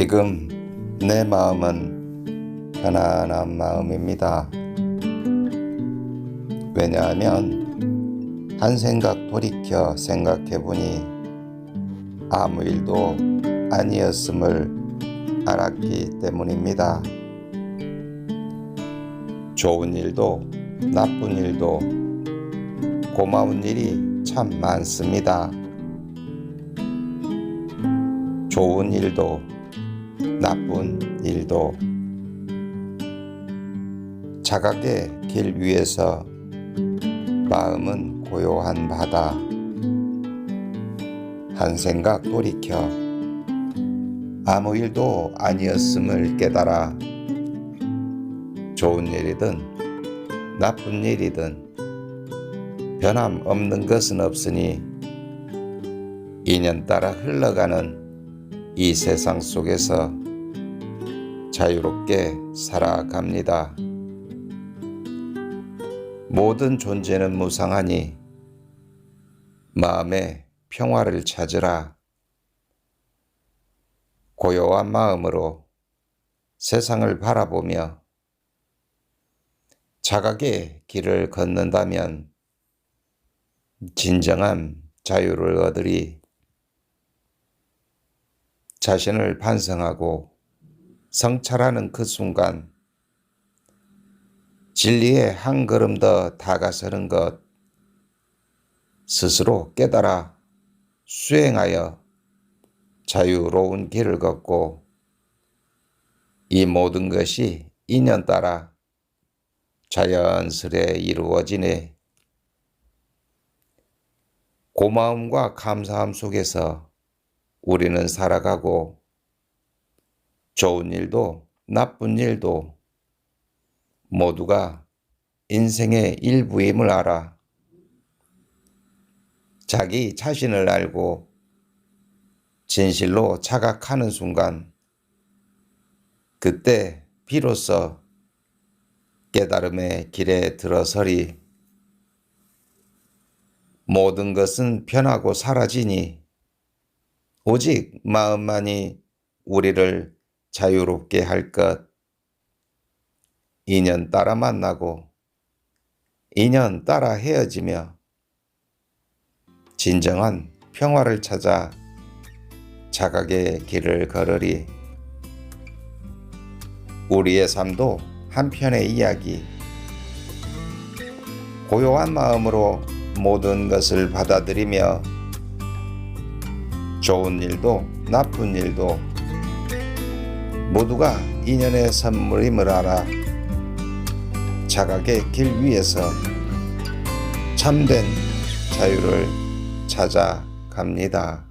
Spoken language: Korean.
지금 내 마음은 편안한 마음입니다. 왜냐하면 한 생각 돌이켜 생각해 보니 아무 일도 아니었음을 알았기 때문입니다. 좋은 일도 나쁜 일도 고마운 일이 참 많습니다. 좋은 일도 나쁜 일도 자각의 길 위에서 마음은 고요한 바다. 한 생각 돌이켜 아무 일도 아니었음을 깨달아 좋은 일이든 나쁜 일이든 변함 없는 것은 없으니 인연 따라 흘러가는 이 세상 속에서 자유롭게 살아갑니다. 모든 존재는 무상하니 마음의 평화를 찾으라. 고요한 마음으로 세상을 바라보며 자각의 길을 걷는다면 진정한 자유를 얻으리. 자신을 반성하고 성찰하는 그 순간 진리에 한 걸음 더 다가서는 것 스스로 깨달아 수행하여 자유로운 길을 걷고 이 모든 것이 인연 따라 자연스레 이루어지네. 고마움과 감사함 속에서 우리는 살아가고 좋은 일도 나쁜 일도 모두가 인생의 일부임을 알아. 자기 자신을 알고 진실로 자각하는 순간 그때 비로소 깨달음의 길에 들어서리. 모든 것은 변하고 사라지니 오직 마음만이 우리를 자유롭게 할 것. 인연 따라 만나고 인연 따라 헤어지며 진정한 평화를 찾아 자각의 길을 걸으리. 우리의 삶도 한편의 이야기. 고요한 마음으로 모든 것을 받아들이며 좋은 일도 나쁜 일도 모두가 인연의 선물임을 알아 자각의 길 위에서 참된 자유를 찾아갑니다.